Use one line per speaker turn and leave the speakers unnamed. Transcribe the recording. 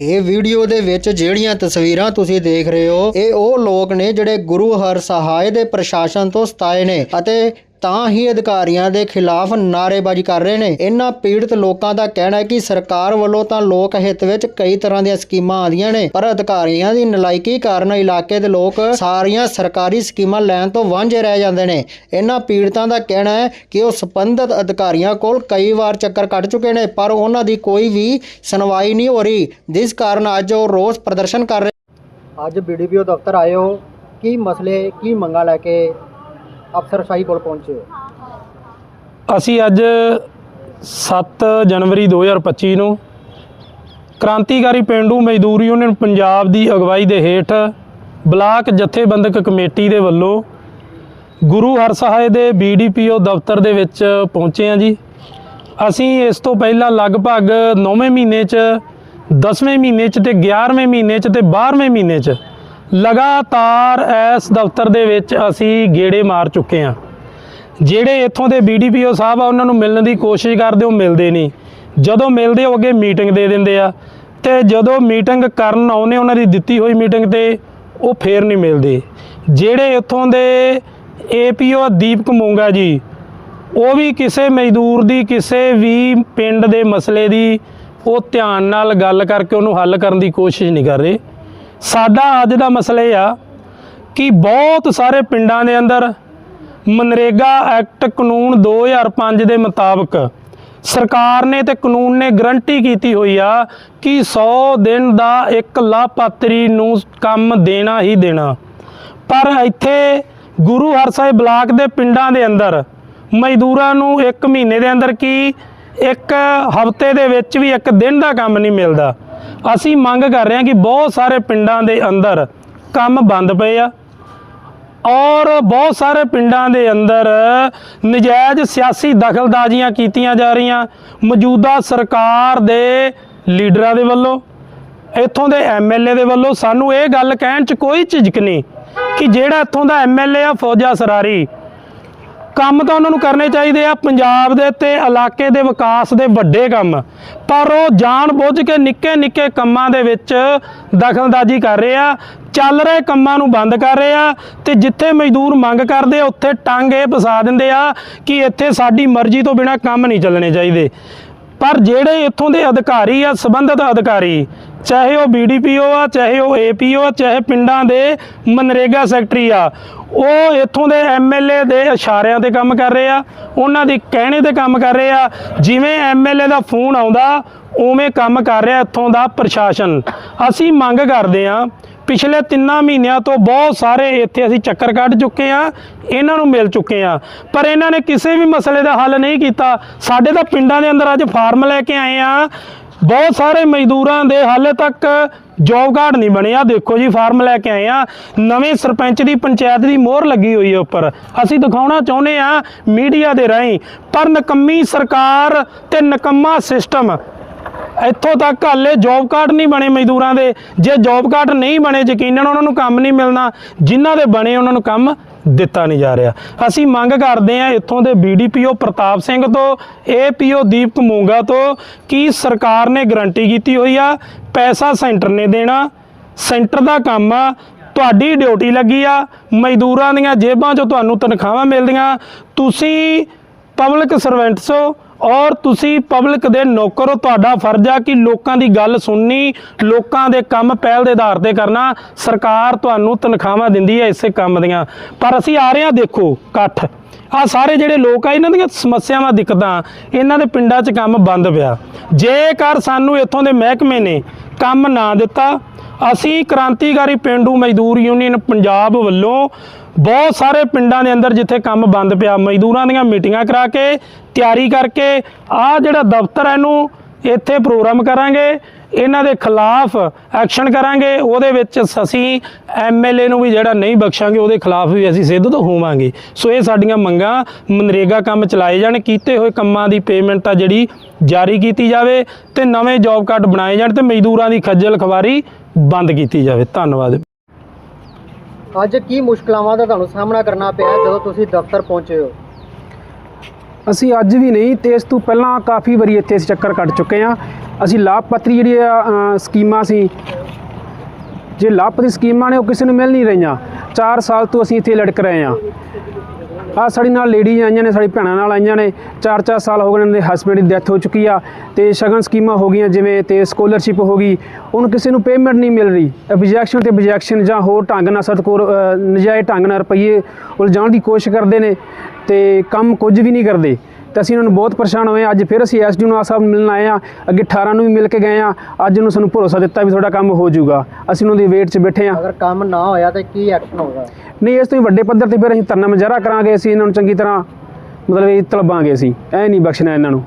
ਇਹ ਵੀਡੀਓ ਦੇ ਵਿੱਚ ਜਿਹੜੀਆਂ ਤਸਵੀਰਾਂ ਤੁਸੀਂ ਦੇਖ ਰਹੇ ਹੋ, ਇਹ ਉਹ ਲੋਕ ਨੇ ਜਿਹੜੇ ਗੁਰੂ ਹਰ ਸਹਾਇ ਦੇ ਪ੍ਰਸ਼ਾਸਨ ਤੋਂ ਸਤਾਏ ਨੇ ਅਤੇ ਤਾਂ ਹੀ ਅਧਿਕਾਰੀਆਂ ਦੇ ਖਿਲਾਫ ਨਾਅਰੇਬਾਜ਼ੀ ਕਰ ਰਹੇ ਨੇ। ਇਹਨਾਂ ਪੀੜਤ ਲੋਕਾਂ ਦਾ ਕਹਿਣਾ ਹੈ ਕਿ ਸਰਕਾਰ ਵੱਲੋਂ ਤਾਂ ਲੋਕ ਹਿੱਤ ਵਿੱਚ ਕਈ ਤਰ੍ਹਾਂ ਦੀਆਂ ਸਕੀਮਾਂ ਆਉਂਦੀਆਂ ਨੇ, ਪਰ ਅਧਿਕਾਰੀਆਂ ਦੀ ਨਲਾਇਕੀ ਕਾਰਨ ਇਲਾਕੇ ਦੇ ਲੋਕ ਸਾਰੀਆਂ ਸਰਕਾਰੀ ਸਕੀਮਾਂ ਲੈਣ ਤੋਂ ਵਾਂਝੇ ਰਹਿ ਜਾਂਦੇ ਨੇ। ਇਹਨਾਂ ਪੀੜਤਾਂ ਦਾ ਕਹਿਣਾ ਹੈ ਕਿ ਉਹ ਸੰਬੰਧਿਤ ਅਧਿਕਾਰੀਆਂ ਕੋਲ ਕਈ ਵਾਰ ਚੱਕਰ ਕੱਟ ਚੁੱਕੇ ਨੇ, ਪਰ ਉਹਨਾਂ ਦੀ ਕੋਈ ਵੀ ਸੁਣਵਾਈ ਨਹੀਂ ਹੋ ਰਹੀ। ਜਿਸ ਕਾਰਨ ਅੱਜ ਉਹ ਰੋਸ ਪ੍ਰਦਰਸ਼ਨ ਕਰ ਰਹੇ ਅੱਜ ਬੀਡੀਪੀਓ ਦਫ਼ਤਰ ਆਏ ਹੋ। ਕੀ ਮਸਲੇ, ਕੀ ਮੰਗਾਂ ਲੈ ਕੇ ਅਫਸਰ ਸ਼ਾਹੀ ਕੋਲ ਪਹੁੰਚੇ ਹੋ।
ਅਸੀਂ ਅੱਜ 7 ਜਨਵਰੀ 2025 ਨੂੰ ਕ੍ਰਾਂਤੀਕਾਰੀ ਪਿੰਡੂ ਮਜ਼ਦੂਰ ਯੂਨੀਅਨ ਪੰਜਾਬ ਦੀ ਅਗਵਾਈ ਦੇ ਹੇਠ ਬਲਾਕ ਜਥੇਬੰਦਕ ਕਮੇਟੀ ਦੇ ਵੱਲੋਂ ਗੁਰੂ ਹਰਸਹਾਏ ਦੇ ਬੀਡੀਪੀਓ ਦਫ਼ਤਰ ਦੇ ਵਿੱਚ ਪਹੁੰਚੇ ਹਾਂ ਜੀ। ਅਸੀਂ ਇਸ ਤੋਂ ਪਹਿਲਾਂ ਲਗਭਗ 9ਵੇਂ ਮਹੀਨੇ 'ਚ 10ਵੇਂ ਮਹੀਨੇ 'ਚ ਤੇ 11ਵੇਂ ਮਹੀਨੇ 'ਚ ਤੇ 12ਵੇਂ ਮਹੀਨੇ 'ਚ ਲਗਾਤਾਰ ਇਸ ਦਫ਼ਤਰ ਦੇ ਵਿੱਚ ਅਸੀਂ ਗੇੜੇ ਮਾਰ ਚੁੱਕੇ ਹਾਂ। ਜਿਹੜੇ ਇੱਥੋਂ ਦੇ ਬੀਡੀਪੀਓ ਸਾਹਿਬ ਆ, ਉਹਨਾਂ ਨੂੰ ਮਿਲਣ ਦੀ ਕੋਸ਼ਿਸ਼ ਕਰਦੇ, ਉਹ ਮਿਲਦੇ ਨਹੀਂ। ਜਦੋਂ ਮਿਲਦੇ, ਉਹ ਅੱਗੇ ਮੀਟਿੰਗ ਦੇ ਦਿੰਦੇ ਆ। ਤੇ ਜਦੋਂ ਮੀਟਿੰਗ ਕਰਨ ਆਉਨੇ ਉਹਨਾਂ ਦੀ ਦਿੱਤੀ ਹੋਈ ਮੀਟਿੰਗ ਤੇ ਉਹ ਫੇਰ ਨਹੀਂ ਮਿਲਦੇ। ਜਿਹੜੇ ਇੱਥੋਂ ਦੇ ਏਪੀਓ ਦੀਪਕ ਮੋਂਗਾ ਜੀ, ਉਹ ਵੀ ਕਿਸੇ ਮਜ਼ਦੂਰ ਦੀ, ਕਿਸੇ ਵੀ ਪਿੰਡ ਦੇ ਮਸਲੇ ਦੀ ਉਹ ਧਿਆਨ ਨਾਲ ਗੱਲ ਕਰਕੇ ਉਹਨੂੰ ਹੱਲ ਕਰਨ ਦੀ ਕੋਸ਼ਿਸ਼ ਨਹੀਂ ਕਰ ਰਹੇ। ਸਾਡਾ ਅੱਜ ਦਾ ਮਸਲਾ ਇਹ ਆ ਕਿ ਬਹੁਤ ਸਾਰੇ ਪਿੰਡਾਂ ਦੇ ਅੰਦਰ ਮਨਰੇਗਾ ਐਕਟ ਕਾਨੂੰਨ 2005 ਦੇ ਮੁਤਾਬਕ ਸਰਕਾਰ ਨੇ ਤੇ ਕਾਨੂੰਨ ਨੇ ਗਰੰਟੀ ਕੀਤੀ ਹੋਈ ਆ ਕਿ 100 ਦਿਨ ਦਾ ਇੱਕ ਲਾਭਪਾਤਰੀ ਨੂੰ ਕੰਮ ਦੇਣਾ ਹੀ ਦੇਣਾ। ਪਰ ਇੱਥੇ ਗੁਰੂ ਹਰਸਾਏ ਬਲਾਕ ਦੇ ਪਿੰਡਾਂ ਦੇ ਅੰਦਰ, ਮਜ਼ਦੂਰਾਂ ਨੂੰ ਇੱਕ ਮਹੀਨੇ ਦੇ ਅੰਦਰ ਕੀ ਇੱਕ ਹਫ਼ਤੇ ਦੇ ਵਿੱਚ ਵੀ ਇੱਕ ਦਿਨ ਦਾ ਕੰਮ ਨਹੀਂ ਮਿਲਦਾ। ਅਸੀਂ ਮੰਗ ਕਰ ਰਹੇ ਹਾਂ ਕਿ ਬਹੁਤ ਸਾਰੇ ਪਿੰਡਾਂ ਦੇ ਅੰਦਰ ਕੰਮ ਬੰਦ ਪਏ ਆ ਔਰ ਬਹੁਤ ਸਾਰੇ ਪਿੰਡਾਂ ਦੇ ਅੰਦਰ ਨਜਾਇਜ਼ ਸਿਆਸੀ ਦਖਲਦਾਜ਼ੀਆਂ ਕੀਤੀਆਂ ਜਾ ਰਹੀਆਂ। ਮੌਜੂਦਾ ਸਰਕਾਰ ਦੇ ਲੀਡਰਾਂ ਦੇ ਵੱਲੋਂ, ਇੱਥੋਂ ਦੇ ਐਮਐਲਏ ਦੇ ਵੱਲੋਂ ਸਾਨੂੰ ਇਹ ਗੱਲ ਕਹਿਣ 'ਚ ਕੋਈ ਝਿਜਕ ਨਹੀਂ ਕਿ ਜਿਹੜਾ ਇੱਥੋਂ ਦਾ ਐਮਐਲਏ ਆ ਫੌਜਾ ਸਰਾਰੀ ਕੰਮ ਤਾਂ ਉਹਨਾਂ ਨੂੰ ਕਰਨੇ ਚਾਹੀਦੇ ਆ, ਪੰਜਾਬ ਦੇ ਤੇ ਇਲਾਕੇ ਦੇ ਵਿਕਾਸ ਦੇ ਵੱਡੇ ਕੰਮ। ਪਰ ਉਹ ਜਾਣ ਬੁੱਝ ਕੇ ਨਿੱਕੇ ਨਿੱਕੇ ਕੰਮਾਂ ਦੇ ਵਿੱਚ ਦਖਲਅੰਦਾਜ਼ੀ ਕਰ ਰਹੇ ਆ, ਚੱਲ ਰਹੇ ਕੰਮਾਂ ਨੂੰ ਬੰਦ ਕਰ ਰਹੇ ਆ ਤੇ ਜਿੱਥੇ ਮਜ਼ਦੂਰ ਮੰਗ ਕਰਦੇ ਉੱਥੇ ਟੰਗ ਇਹ ਫਸਾ ਦਿੰਦੇ ਆ ਕਿ ਇੱਥੇ ਸਾਡੀ ਮਰਜ਼ੀ ਤੋਂ ਬਿਨਾ ਕੰਮ ਨਹੀਂ ਚੱਲਣੇ ਚਾਹੀਦੇ। ਪਰ ਜਿਹੜੇ ਇੱਥੋਂ ਦੇ ਅਧਿਕਾਰੀ ਆ, ਸੰਬੰਧਿਤ ਅਧਿਕਾਰੀ, ਚਾਹੇ ਉਹ ਬੀਡੀਪੀਓ ਆ, ਚਾਹੇ ਉਹ ਏਪੀਓ ਆ, ਚਾਹੇ ਪਿੰਡਾਂ ਦੇ ਮਨਰੇਗਾ ਸੈਕਟਰੀ ਆ, ਉਹ ਇੱਥੋਂ ਦੇ ਐਮਐਲਏ ਦੇ ਇਸ਼ਾਰਿਆਂ ਤੇ ਕੰਮ ਕਰ ਰਹੇ ਆ, ਉਹਨਾਂ ਦੇ ਕਹਿਣੇ ਤੇ ਕੰਮ ਕਰ ਰਹੇ ਆ, ਜਿਵੇਂ ਐਮਐਲਏ ਦਾ ਫੋਨ ਆਉਂਦਾ, ਉਵੇਂ ਕੰਮ ਕਰ ਰਿਹਾ ਇੱਥੋਂ ਦਾ ਪ੍ਰਸ਼ਾਸਨ। ਅਸੀਂ ਮੰਗ ਕਰਦੇ ਆ ਪਿਛਲੇ ਤਿੰਨਾਂ ਮਹੀਨਿਆਂ ਤੋਂ ਬਹੁਤ ਸਾਰੇ ਇੱਥੇ ਅਸੀਂ ਚੱਕਰ ਕੱਢ ਚੁੱਕੇ ਆ ਇਹਨਾਂ ਨੂੰ ਮਿਲ ਚੁੱਕੇ ਆ ਪਰ ਇਹਨਾਂ ਨੇ ਕਿਸੇ ਵੀ ਮਸਲੇ ਦਾ ਹੱਲ ਨਹੀਂ ਕੀਤਾ। ਸਾਡੇ ਤਾਂ ਪਿੰਡਾਂ ਦੇ ਅੰਦਰ ਅੱਜ ਫਾਰਮ ਲੈ ਕੇ ਆਏ ਆ ਬਹੁਤ ਸਾਰੇ ਮਜ਼ਦੂਰਾਂ ਦੇ ਹਾਲੇ ਤੱਕ ਜੋਬ ਕਾਰਡ ਨਹੀਂ ਬਣਿਆ ਦੇਖੋ ਜੀ, ਫਾਰਮ ਲੈ ਕੇ ਆਏ ਆ ਨਵੇਂ ਸਰਪੰਚ ਦੀ ਪੰਚਾਇਤ ਦੀ ਮੋਹਰ ਲੱਗੀ ਹੋਈ ਹੈ ਉੱਪਰ। ਅਸੀਂ ਦਿਖਾਉਣਾ ਚਾਹੁੰਦੇ ਆ ਮੀਡੀਆ ਦੇ ਰਾਹੀਂ। ਪਰ ਨਕੰਮੀ ਸਰਕਾਰ ਤੇ ਨਕੰਮਾ ਸਿਸਟਮ ਇੱਥੋਂ ਤੱਕ ਹਾਲੇ ਜੌਬ ਕਾਰਡ ਨਹੀਂ ਬਣੇ ਮਜ਼ਦੂਰਾਂ ਦੇ। ਜੇ ਜੌਬ ਕਾਰਡ ਨਹੀਂ ਬਣੇ, ਯਕੀਨਨ ਉਹਨਾਂ ਨੂੰ ਕੰਮ ਨਹੀਂ ਮਿਲਣਾ, ਜਿਨ੍ਹਾਂ ਦੇ ਬਣੇ ਉਹਨਾਂ ਨੂੰ ਕੰਮ ਦਿੱਤਾ ਨਹੀਂ ਜਾ ਰਿਹਾ। ਅਸੀਂ ਮੰਗ ਕਰਦੇ ਹਾਂ ਇੱਥੋਂ ਦੇ ਬੀਡੀਪੀਓ ਪ੍ਰਤਾਪ ਸਿੰਘ ਤੋਂ ਏਪੀਓ ਦੀਪਕ ਮੂੰਗਾ ਤੋਂ, ਕਿ ਸਰਕਾਰ ਨੇ ਗਰੰਟੀ ਕੀਤੀ ਹੋਈ ਆ, ਪੈਸਾ ਸੈਂਟਰ ਨੇ ਦੇਣਾ, ਸੈਂਟਰ ਦਾ ਕੰਮ ਆ, ਤੁਹਾਡੀ ਡਿਊਟੀ ਲੱਗੀ ਆ, ਮਜ਼ਦੂਰਾਂ ਦੀਆਂ ਜੇਬਾਂ 'ਚੋਂ ਤੁਹਾਨੂੰ ਤਨਖਾਹਾਂ ਮਿਲਦੀਆਂ। ਤੁਸੀਂ ਪਬਲਿਕ ਸਰਵੈਂਟਸ ਹੋ ਔਰ ਤੁਸੀਂ ਪਬਲਿਕ ਦੇ ਨੌਕਰ ਹੋ ਤੁਹਾਡਾ ਫਰਜ਼ ਆ ਕਿ ਲੋਕਾਂ ਦੀ ਗੱਲ ਸੁਣਨੀ, ਲੋਕਾਂ ਦੇ ਕੰਮ ਪਹਿਲ ਦੇ ਆਧਾਰ ਤੇ ਕਰਨਾ, ਸਰਕਾਰ ਤੁਹਾਨੂੰ ਤਨਖਾਹਾਂ ਦਿੰਦੀ ਹੈ ਇਸੇ ਕੰਮ ਦੀਆਂ। ਪਰ ਅਸੀਂ ਆ ਰਹੇ ਹਾਂ, ਦੇਖੋ, ਇਕੱਠ। ਆ ਸਾਰੇ ਜਿਹੜੇ ਲੋਕ ਆ, ਇਹਨਾਂ ਦੀਆਂ ਸਮੱਸਿਆਵਾਂ ਦਿੱਕਤਾਂ ਇਹਨਾਂ ਦੇ ਪਿੰਡਾਂ 'ਚ ਕੰਮ ਬੰਦ ਪਿਆ। ਜੇਕਰ ਸਾਨੂੰ ਇੱਥੋਂ ਦੇ ਮਹਿਕਮੇ ਨੇ ਕੰਮ ਨਾ ਦਿੱਤਾ। ਅਸੀਂ ਕ੍ਰਾਂਤੀਕਾਰੀ ਪਿੰਡੂ ਮਜ਼ਦੂਰ ਯੂਨੀਅਨ ਪੰਜਾਬ ਵੱਲੋਂ ਬਹੁਤ ਸਾਰੇ ਪਿੰਡਾਂ ਦੇ ਅੰਦਰ ਜਿੱਥੇ ਕੰਮ ਬੰਦ ਪਿਆ, ਮਜ਼ਦੂਰਾਂ ਦੀਆਂ ਮੀਟਿੰਗਾਂ ਕਰਾ ਕੇ, ਤਿਆਰੀ ਕਰਕੇ ਆ ਜਿਹੜਾ ਦਫ਼ਤਰ ਹੈ ਇਹਨੂੰ ਇੱਥੇ ਪ੍ਰੋਗਰਾਮ ਕਰਾਂਗੇ, ਇਹਨਾਂ ਦੇ ਖਿਲਾਫ ਐਕਸ਼ਨ ਕਰਾਂਗੇ, ਉਹਦੇ ਵਿੱਚ ਅਸੀਂ ਐਮਐਲਏ ਨੂੰ ਵੀ ਜਿਹੜਾ ਨਹੀਂ ਬਖਸ਼ਾਂਗੇ, ਉਹਦੇ ਖਿਲਾਫ ਵੀ ਅਸੀਂ ਸਿੱਧ ਹੋਵਾਂਗੇ। ਸੋ ਇਹ ਸਾਡੀਆਂ ਮੰਗਾਂ ਮਨਰੇਗਾ ਕੰਮ ਚਲਾਏ ਜਾਣ, ਕੀਤੇ ਹੋਏ ਕੰਮਾਂ ਦੀ ਪੇਮੈਂਟ ਆ ਜਿਹੜੀ ਜਾਰੀ ਕੀਤੀ ਜਾਵੇ ਤੇ ਨਵੇਂ ਜੌਬ ਕਾਰਡ ਬਣਾਏ ਜਾਣ ਤੇ ਮਜ਼ਦੂਰਾਂ ਦੀ ਖੱਜਲ ਖਵਾਰੀ ਬੰਦ ਕੀਤੀ ਜਾਵੇ। ਧੰਨਵਾਦ।
ਅੱਜ ਕੀ ਮੁਸ਼ਕਲਾਵਾਂ ਦਾ ਤੁਹਾਨੂੰ ਸਾਹਮਣਾ ਕਰਨਾ ਪਿਆ ਜਦੋਂ ਤੁਸੀਂ ਦਫ਼ਤਰ ਪਹੁੰਚੇ ਹੋ?
ਅਸੀਂ ਅੱਜ ਵੀ ਨਹੀਂ ਤੇ ਇਸ ਤੋਂ ਪਹਿਲਾਂ ਕਾਫੀ ਵਾਰੀ ਇੱਥੇ ਅਸੀਂ ਚੱਕਰ ਕੱਟ ਚੁੱਕੇ ਹਾਂ। ਅਸੀਂ ਲਾਭਪਾਤਰੀ ਜਿਹੜੀ ਆ, ਸਕੀਮਾਂ ਸੀ ਜੇ ਲਾਭਪਾਤਰੀ ਸਕੀਮਾਂ ਨੇ ਉਹ ਕਿਸੇ ਨੂੰ ਮਿਲ ਨਹੀਂ ਰਹੀਆਂ। 4 ਸਾਲ ਤੋਂ ਅਸੀਂ ਇੱਥੇ ਲੜਕ ਰਹੇ ਹਾਂ। ਆ ਸਾਡੀ ਨਾਲ ਲੇਡੀਜ਼ ਆਈਆਂ ਨੇ, ਸਾਡੀ ਭੈਣਾਂ ਨਾਲ ਆਈਆਂ ਨੇ। 4-4 ਸਾਲ ਹੋ ਗਏ ਨੇ ਦੇ ਹਸਬੰਡ ਦੀ ਡੈਥ ਹੋ ਚੁੱਕੀ ਆ ਤੇ ਸ਼ਗਨ ਸਕੀਮਾਂ ਹੋ ਗਈਆਂ ਜਿਵੇਂ ਤੇ ਸਕਾਲਰਸ਼ਿਪ ਹੋ ਗਈ। ਉਹਨੂੰ ਕਿਸੇ ਨੂੰ ਪੇਮੈਂਟ ਨਹੀਂ ਮਿਲ ਰਹੀ। ਆਬਜੈਕਸ਼ਨ ਤੇ ਅਬਜੈਕਸ਼ਨ ਜਾਂ ਹੋਰ ਢੰਗ ਨਾਲ ਸਤਕੋਰ ਨਜਾਇਜ਼ ਢੰਗ ਨਾਲ ਰੁਪਈਏ ਉਲਝਾਉਣ ਦੀ ਕੋਸ਼ਿਸ਼ ਕਰਦੇ ਨੇ ਤੇ ਕੰਮ ਕੁਝ ਵੀ ਨਹੀਂ ਕਰਦੇ। ਤੇ ਅਸੀਂ ਉਹਨਾਂ ਨੂੰ ਬਹੁਤ ਪਰੇਸ਼ਾਨ ਹੋਏ। ਅੱਜ ਫਿਰ ਅਸੀਂ ਐਸਡੀ ਨੂੰ ਸਾਹਿਬ ਮਿਲਣ ਆਏ ਆ ਅੱਗੇ 18 ਨੂੰ ਵੀ ਮਿਲ ਕੇ ਗਏ ਆ ਅੱਜ ਉਹਨੂੰ ਸਾਨੂੰ ਭਰੋਸਾ ਦਿੱਤਾ ਵੀ ਤੁਹਾਡਾ ਕੰਮ ਹੋ ਜਾਊਗਾ। ਅਸੀਂ ਉਹਨਾਂ ਦੀ ਵੇਟ 'ਚ ਬੈਠੇ ਆ
ਅਗਰ ਕੰਮ ਨਾ ਹੋਇਆ ਤੇ ਕੀ ਐਕਸ਼ਨ ਹੋਗਾ
ਨਹੀਂ ਇਸ ਤੋਂ ਵੀ ਵੱਡੇ ਪੱਧਰ ਤੇ ਫਿਰ ਅਸੀਂ ਧਰਨਾ ਮੁਜ਼ਾਹਰਾ ਕਰਾਂਗੇ ਅਸੀਂ ਇਹਨਾਂ ਨੂੰ ਚੰਗੀ ਤਰ੍ਹਾਂ ਮਤਲਬ ਇਹ ਤਲਬਾਂਗੇ ਅਸੀਂ। ਐ ਨਹੀਂ ਬਖਸ਼ਣਾ ਇਹਨਾਂ ਨੂੰ।